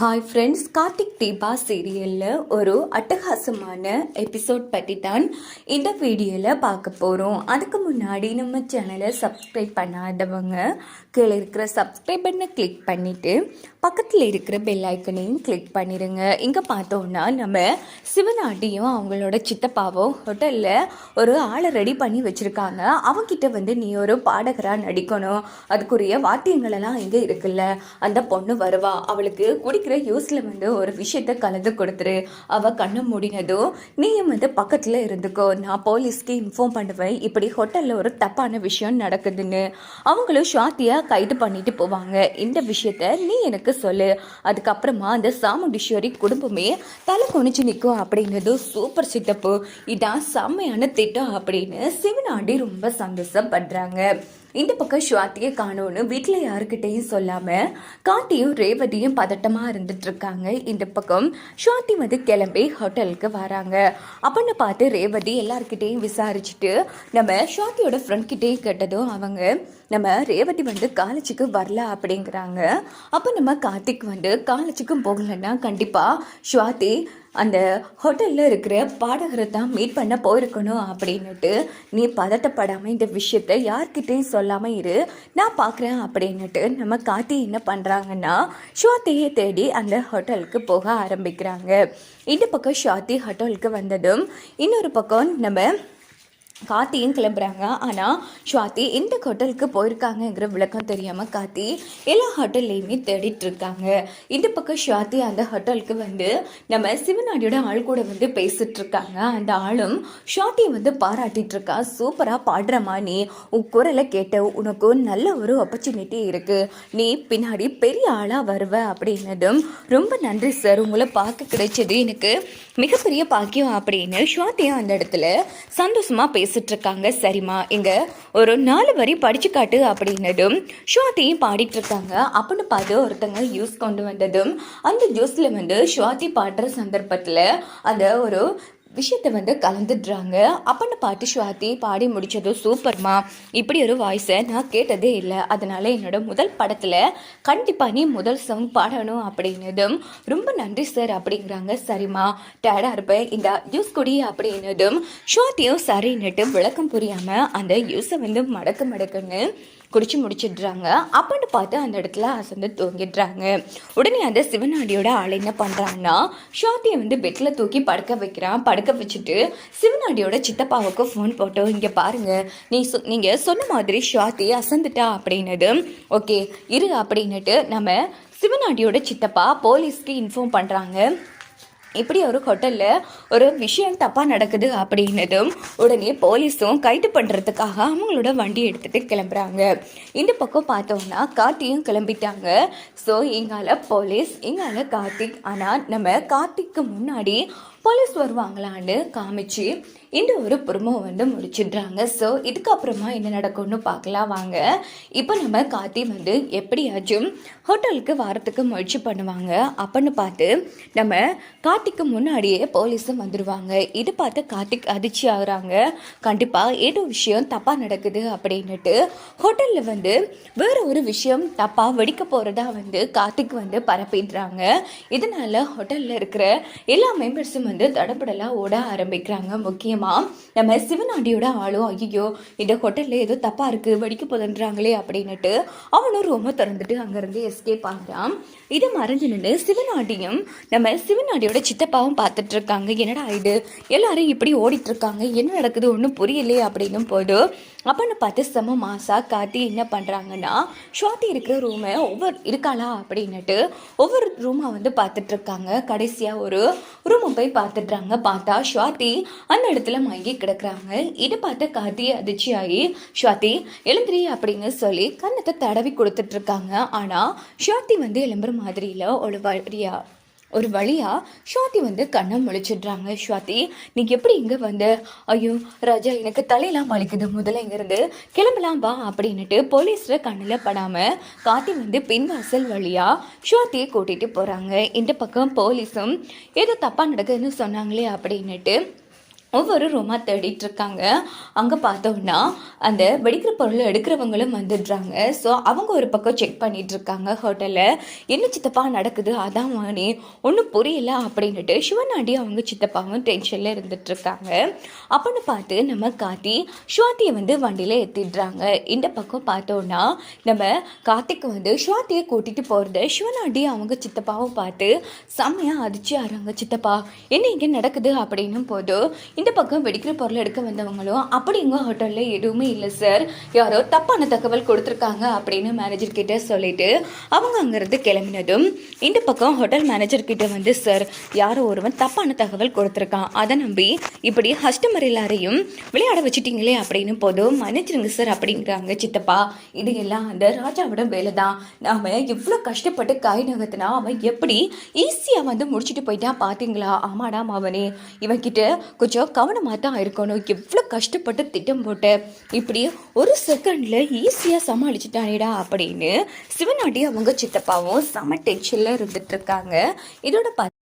Hi friends Karthik Deepa சீரியலில் ஒரு அட்டகாசமான எபிசோட் பற்றி தான் இந்த வீடியோவில் பார்க்க போகிறோம் அதுக்கு முன்னாடி நம்ம சேனலை சப்ஸ்கிரைப் பண்ணாதவங்க கீழே இருக்கிற சப்ஸ்கிரைப் பண்ணை கிளிக் பண்ணிவிட்டு பக்கத்தில் இருக்கிற பெல் ஐக்கனையும் கிளிக் பண்ணிடுங்க இங்கே பார்த்தோன்னா நம்ம சிவநாட்டியும் அவங்களோட சித்தப்பாவும் ஹோட்டலில் ஒரு ஆளை ரெடி பண்ணி வச்சுருக்காங்க. அவங்கிட்ட வந்து நீ ஒரு பாடகராக நடிக்கணும். அதுக்குரிய வாத்தியங்களெல்லாம் இங்கே இருக்குல்ல. அந்த பொண்ணு வருவா. அவளுக்கு குடிக்கிற யூஸில் வந்து ஒரு விஷயத்த கலந்து கொடுத்துரு. அவள் கண்ணை மூடினதும் நீயும் வந்து பக்கத்தில் இருந்துக்கோ. நான் போலீஸ்க்கு இன்ஃபார்ம் பண்ணுவேன். இப்படி ஹோட்டலில் ஒரு தப்பான விஷயம் நடக்குதுன்னு. அவங்களும் ஷாத்தியாக கைது பண்ணிட்டு போவாங்க. இந்த விஷயத்த நீ எனக்கு சொல்லு. அதுக்கப்புறமா அந்த சாமுண்டீஸ்வரி குடும்பமே தலை குனிச்சு நிற்கும் அப்படிங்கிறது சூப்பர் சித்தப்பு. இதான் செம்மையான திட்டம் அப்படின்னு சிவனாண்டி ரொம்ப சந்தோஷப்படுறாங்க. இந்த பக்கம் ஸ்வாத்தியை காணோன்னு வீட்டில் யாருக்கிட்டையும் சொல்லாமல் காட்டியும் ரேவதியும் பதட்டமாக இருந்துட்டு இருக்காங்க இந்த பக்கம் ஸ்வாதி வந்து கிளம்பி ஹோட்டலுக்கு வராங்க. அப்படின்னு பார்த்து ரேவதி எல்லாருக்கிட்டேயும் விசாரிச்சுட்டு நம்ம ஸ்வாதியோட ஃப்ரெண்ட் கிட்டேயும் கேட்டதும் அவங்க நம்ம ரேவதி வந்து காலேஜுக்கு வரல அப்படிங்கிறாங்க. அப்போ நம்ம கார்த்திக் வந்து காலேஜுக்கும் போகலைன்னா கண்டிப்பாக ஸ்வாதி அந்த ஹோட்டலில் இருக்கிற பாடகரை தான் மீட் பண்ண போயிருக்கணும் அப்படின்னுட்டு நீ பதட்டப்படாமல் இந்த விஷயத்த யார்கிட்டையும் சொல்லாமல் இரு. நான் பார்க்குறேன் அப்படின்னுட்டு நம்ம காத்தி என்ன பண்ணுறாங்கன்னா ஷாத்தியை தேடி அந்த ஹோட்டலுக்கு போக ஆரம்பிக்கிறாங்க. இந்த பக்கம் ஷாத்தி ஹோட்டலுக்கு வந்ததும் இன்னொரு பக்கம் நம்ம கார்த்தியும் கிளம்புறாங்க. ஆனால் ஸ்வாதி எந்த ஹோட்டலுக்கு போயிருக்காங்கங்கிற விளக்கம் தெரியாமல் கார்த்தி எல்லா ஹோட்டல்லையுமே தேடிட்டு இருக்காங்க இந்த பக்கம் ஸ்வாதி அந்த ஹோட்டலுக்கு வந்து நம்ம சிவநாடியோட ஆள் கூட வந்து பேசிட்டு இருக்காங்க அந்த ஆளும் ஸ்வாதி வந்து பாராட்டிட்டு இருக்கா சூப்பராக பாடுறமா நீ உன் குரலை கேட்ட உனக்கு நல்ல ஒரு ஆப்பர்ச்சுனிட்டி இருக்கு. நீ பின்னாடி பெரிய ஆளாக வருவ அப்படின்னதும் ரொம்ப நன்றி சார். உங்களை பார்க்க கிடைச்சது எனக்கு மிகப்பெரிய பாக்கியம் அப்படின்னு ஸ்வாதியும் அந்த இடத்துல சந்தோஷமா பேசிட்டு இருக்காங்க சரிம்மா இங்க ஒரு நாலு வரி படிச்சு காட்டு அப்படின்னதும் ஸ்வாதியும் பாடிட்டு இருக்காங்க அப்படின்னு பார்த்து ஒருத்தங்க ஜூஸ் கொண்டு வந்ததும் அந்த ஜூஸ்ல வந்து ஸ்வாதி பாடுற சந்தர்ப்பத்தில் அந்த ஒரு விஷயத்தை வந்து கலந்துடுறாங்க. அப்படின்னு பாட்டு ஸ்வாதி பாடி முடிச்சதும் சூப்பர்மா. இப்படி ஒரு வாய்ஸை நான் கேட்டதே இல்லை. அதனால் என்னோட முதல் படத்தில் கண்டிப்பாக நீ முதல் சாங் பாடணும் அப்படின்னதும் ரொம்ப நன்றி சார் அப்படிங்கிறாங்க சரிம்மா. டயர்டாக இருப்பேன் இந்த ஜூஸ் குடி அப்படின்னதும் ஸ்வாதியும் சரின்னுட்டு விளக்கம் புரியாமல் அந்த ஜூஸை வந்து மடக்கு மடக்குன்னு குடிச்சு முடிச்சிடுறாங்க. அப்படின்னு பார்த்து அந்த இடத்துல அசந்து தூங்கிடுறாங்க. உடனே அந்த சிவனாடியோட ஆள் என்ன பண்ணுறாங்கன்னா ஷாத்தியை வந்து பெட்டில் தூக்கி படுக்க வைக்கிறான். படுக்க வச்சுட்டு சிவனாடியோட சித்தப்பாவுக்கு ஃபோன் போட்டோம். இங்கே பாருங்கள் நீ சொ நீங்கள் சொன்ன மாதிரி ஸ்வாதி அசந்துட்டா அப்படின்னது. ஓகே இரு அப்படின்னுட்டு நம்ம சிவனாடியோட சித்தப்பா போலீஸ்க்கு இன்ஃபார்ம் பண்ணுறாங்க இப்படி ஒரு ஹோட்டலில் ஒரு விஷயம் தப்பாக நடக்குது அப்படின்னதும் உடனே போலீஸும் கைது பண்ணுறதுக்காக அவங்களோட வண்டி எடுத்துகிட்டு கிளம்புறாங்க. இந்த பக்கம் பார்த்தோம்னா கார்த்தியும் கிளம்பிட்டாங்க. ஸோ எங்களால் போலீஸ் எங்களால் கார்த்திக். ஆனால் நம்ம கார்த்திக்கு முன்னாடி போலீஸ் வருவாங்களான்னு காமிச்சு இந்த ஒரு புறமோ வந்து முடிச்சிடுறாங்க. ஸோ இதுக்கப்புறமா என்ன நடக்கும்னு பார்க்கலாம் வாங்க. இப்போ நம்ம காத்தி வந்து எப்படியாச்சும் ஹோட்டலுக்கு வாரத்துக்கு முயற்சி பண்ணுவாங்க. அப்படின்னு பார்த்து நம்ம கார்த்திக்கு முன்னாடியே போலீஸும் வந்துடுவாங்க இது பார்த்து கார்த்திக் அதிர்ச்சி ஆகுறாங்க. கண்டிப்பாக ஏதோ விஷயம் தப்பாக நடக்குது அப்படின்னுட்டு ஹோட்டலில் வந்து வேறு ஒரு விஷயம் தப்பாக வெடிக்க போகிறதா வந்து கார்த்திக் வந்து பரப்பிடுறாங்க. இதனால ஹோட்டலில் இருக்கிற எல்லா மெம்பர்ஸும் வந்து தடப்படலாம் ஓட ஆரம்பிக்கிறாங்க. முக்கியமாக நம்ம சிவனாண்டியோட ஆளும் ஐயோ இந்த ஹோட்டலில் ஏதோ தப்பாக இருக்குது வெடிக்க போதுன்றாங்களே அப்படின்னுட்டு அவனும் ரொம்ப திறந்துட்டு அங்கேருந்து எஸ்கேப் ஆகிறான். இதை மறைஞ்சு நின்று சிவனாண்டியும் நம்ம சிவனாண்டியோட சித்தப்பாவும் பார்த்துட்டு இருக்காங்க. என்னடா இது? எல்லாரும் இப்படி ஓடிட்டுருக்காங்க என்ன நடக்குது? ஒன்றும் புரியலையே அப்படின்னும் போது அப்படின்னு பார்த்து செம மாசா காத்தி என்ன பண்ணுறாங்கன்னா ஸ்வாதி இருக்கிற ரூமை ஒவ்வொரு இருக்காளா அப்படின்னுட்டு ஒவ்வொரு ரூமாக வந்து பார்த்துட்ருக்காங்க கடைசியாக ஒரு ரூமை போய் பார்த்துட்றாங்க. பார்த்தா ஸ்வாதி அந்த இடத்துல மயங்கி கிடக்குறாங்க. இதை பார்த்து காத்தி அதிர்ச்சியாகி ஸ்வாதி எழுந்திரி அப்படின்னு சொல்லி கன்னத்தை தடவி கொடுத்துட்ருக்காங்க ஆனால் ஸ்வாதி வந்து எலும்புற மாதிரியில் ஒரு வழியாக ஒரு வழியா ஸ்வாதி வந்து கண்ணை முழிச்சிடுறாங்க. ஸ்வாதி நீ எப்படி இங்கே வந்த? ஐயோ ராஜா எனக்கு தலையெல்லாம் வலிக்குது. முதல்ல இங்கேருந்து கிளம்பலாம் வா அப்படின்னுட்டு போலீஸில் கண்ணில் படாமல் காத்தி வந்து பின்வாசல் வழியா ஸ்வாதியை கூட்டிகிட்டு போகிறாங்க இந்த பக்கம் போலீஸும் ஏதோ தப்பாக நடக்குதுன்னு சொன்னாங்களே அப்படின்னுட்டு ஒவ்வொரு ரூமாக தேடிட்டு இருக்காங்க. அங்கே பார்த்தோம்னா அந்த வெடிக்கிற பொருளை எடுக்கிறவங்களும் வந்துடுறாங்க. ஸோ அவங்க ஒரு பக்கம் செக் பண்ணிட்டு இருக்காங்க ஹோட்டலில் என்ன சித்தப்பா நடக்குது? அதான் வாணி. ஒன்றும் புரியல அப்படின்னுட்டு சிவனாண்டி அவங்க சித்தப்பாவும் டென்ஷனில் இருந்துட்டு இருக்காங்க. அப்படின்னு பார்த்து நம்ம காத்தி ஸ்வாத்தியை வந்து வண்டியில் ஏற்றிடுறாங்க இந்த பக்கம் பார்த்தோன்னா நம்ம கார்த்திக் வந்து ஸ்வாத்தியை கூட்டிகிட்டு போகிறத சிவனாண்டி அவங்க சித்தப்பாவும் பார்த்து செம்மையாக அதிர்ச்சி ஆறாங்க சித்தப்பா. என்ன இங்கே நடக்குது அப்படின்னும் போது இந்த பக்கம் வெடிக்கிற பொருள் எடுக்க வந்தவங்களும் அப்படி எங்க ஹோட்டலில் எதுவுமே இல்லை சார் யாரோ தப்பான தகவல் கொடுத்துருக்காங்க அப்படின்னு மேனேஜர் கிட்ட சொல்லிட்டு அவங்க அங்கிருந்து கிளம்பினதும் இந்த பக்கம் ஹோட்டல் மேனேஜர் கிட்ட வந்து சார் யாரோ ஒருவன் தப்பான தகவல் கொடுத்துருக்கான். அதை நம்பி இப்படி கஸ்டமர் எல்லாரையும் விளையாட வச்சுட்டீங்களே அப்படின்னு போதும் மன்னிச்சிருங்க சார் அப்படிங்கிறாங்க சித்தப்பா. இது எல்லாம் அந்த ராஜாவோட வேலை தான் நாம எவ்வளோ கஷ்டப்பட்டு காய் நகர்த்தினா அவன் எப்படி ஈஸியாக வந்து முடிச்சுட்டு போயிட்டா பார்த்தீங்களா ஆமாடா மாவனே இவன் கிட்ட கொஞ்சம் கவனமாக தான் இருக்கணும். எவ்வளோ கஷ்டப்பட்டு திட்டம் போட்டு. இப்படி ஒரு செகண்டில் ஈஸியாக சமாளிச்சுட்டானேடா அப்படின்னு சிவனாண்டி அவங்க சித்தப்பாவும் செம டென்ஷனில் இருந்துட்டு இருக்காங்க. இதோட பார்த்து